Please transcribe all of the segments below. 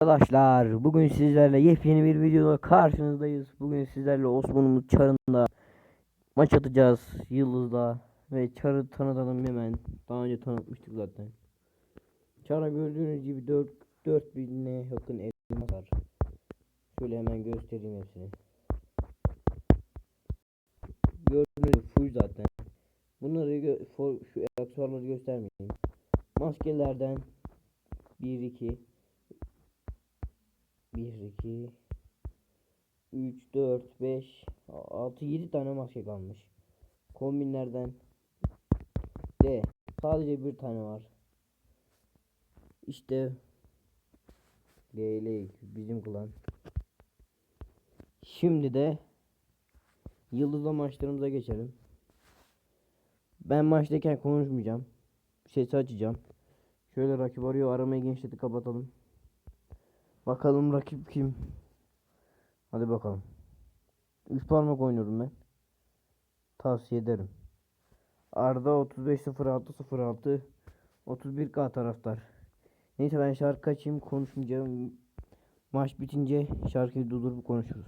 Arkadaşlar bugün sizlerle yepyeni bir videoda karşınızdayız. Bugün sizlerle Osman'ımız Çarı'nda maç atacağız Yıldız'da ve Çar'ı tanıtalım hemen. Daha önce tanıtmıştık zaten. Çar'a gördüğünüz gibi 4 4000'e yakın elmas var. Şöyle hemen göstereyim hepsini. Gördüğünüz gibi full zaten. Bunları gö- for- şu aksesuarları göstermeyeyim. Maskelerden 1 2 1 2 3 4 5 6 7 tane maske kalmış. Kombinlerden D sadece bir tane var. İşte DL bizim klan. Şimdi de Yıldız'la maçlarımıza geçelim. Ben maçtayken konuşmayacağım. Sesi açacağım. Şöyle rakip arıyor. Aramayı genişleti kapatalım. Bakalım rakip kim? Hadi bakalım. 3 parmak oynuyorum ben. Tavsiye ederim. Arda 350606 31K taraftar. Neyse ben şarkı açayım konuşmayacağım. Maç bitince şarkıyı durdurup konuşuruz.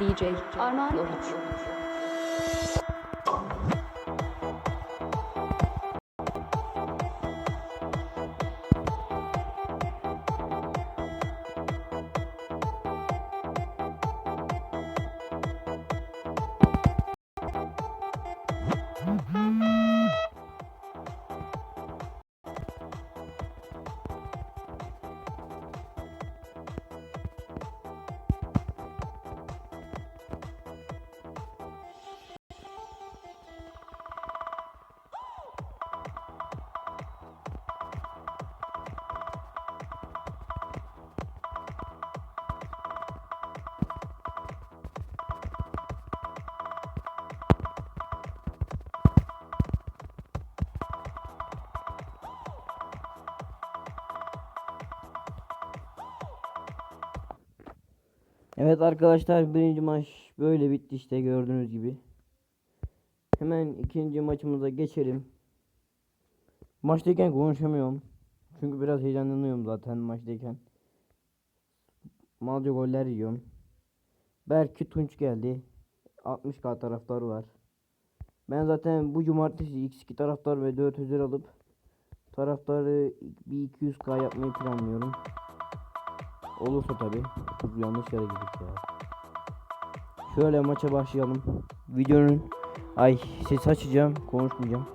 DJ Armağan Uluç. Evet arkadaşlar birinci maç böyle bitti işte gördüğünüz gibi. Hemen ikinci maçımıza geçelim. Maçtayken konuşamıyorum. Çünkü biraz heyecanlanıyorum zaten maçtayken. Malca goller yiyorum. Belki Tunç geldi. 60k taraftarı var. Ben zaten bu cumartesi x2 taraftar ve 4 özel alıp taraftarı bir 200k yapmayı planlıyorum. Olursa tabi. Yanlış yere gittik ya. Şöyle maça başlayalım. Videonun ay ses açacağım, konuşmayacağım.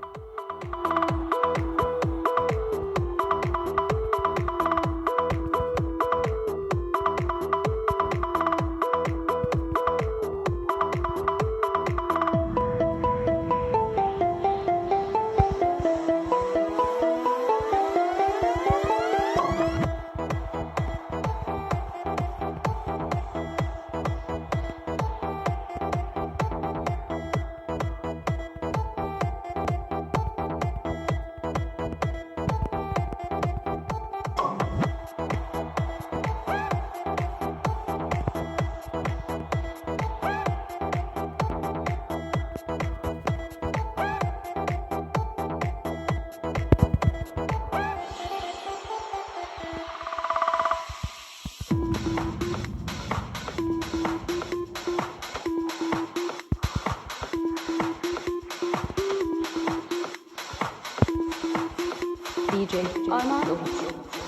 DJ Armağan Uluç.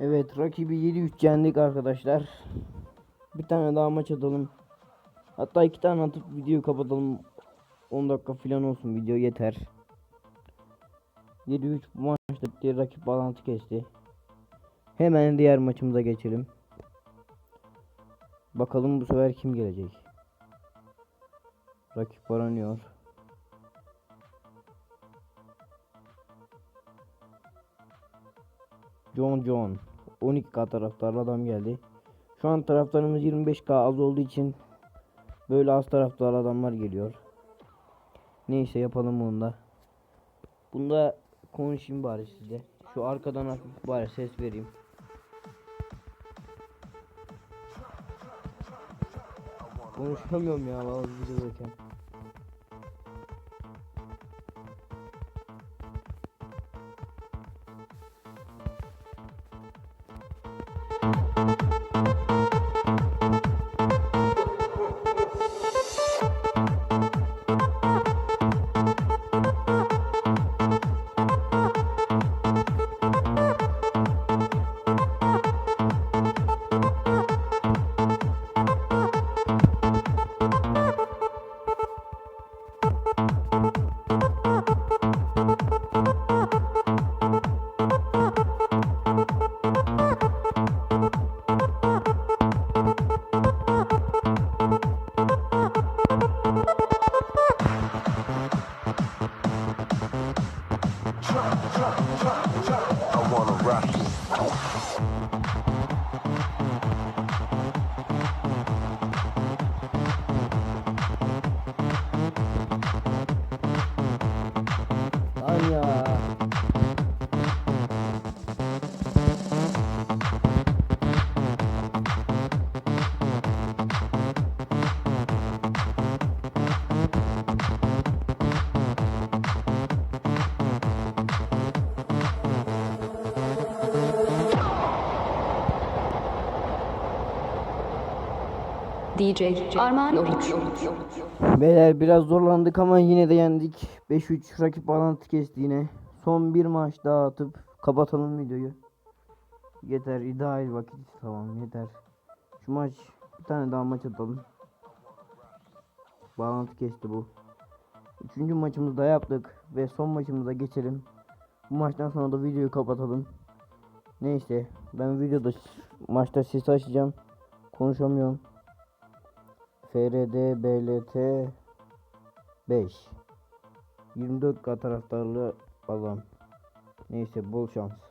Evet rakibi 7-3 yendik arkadaşlar. Bir tane daha maç atalım. Hatta iki tane atıp videoyu kapatalım. 10 dakika falan olsun video yeter. 7-3 bu maçta diye rakip bağlantı kesti. Hemen diğer maçımıza geçelim. Bakalım bu sefer kim gelecek. Rakip aranıyor. John John 12k taraftarlı adam geldi. Şu an taraftarımız 25k az olduğu için böyle az taraftarlı adamlar geliyor. Neyse yapalım bunu da. Bunda konuşayım bari size. Şu arkadan hafif bari ses vereyim. Konuşamıyorum ya vallahi videodayken. DJ Arman 13. Beyler biraz zorlandık ama yine de yendik. 5-3 rakip bağlantı kesti yine. Son bir maç daha atıp kapatalım videoyu. Yeter ideal vakit tamam yeter. Şu maç bir tane daha maç atalım. Bağlantı kesti bu. Üçüncü maçımızı da yaptık ve son maçımıza geçelim. Bu maçtan sonra da videoyu kapatalım. Neyse ben videoda maçta sesi açacağım. Konuşamıyorum. FRD BLT 5 24K taraftarlı adam. Neyse bol şans.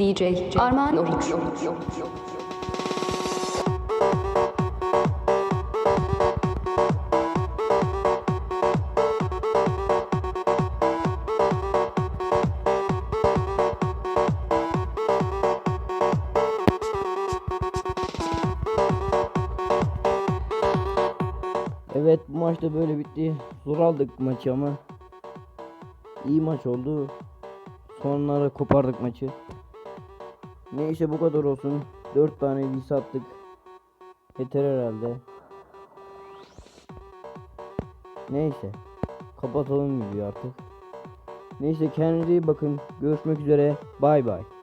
DJ Arman 13. Evet bu maç da böyle bitti. Zor aldık maçı ama. İyi maç oldu. Sonlara kopardık maçı. Neyse bu kadar olsun. 4 tane vis attık. Yeter herhalde. Neyse. Kapatalım videoyu artık. Neyse kendinize iyi bakın. Görüşmek üzere. Bay bay.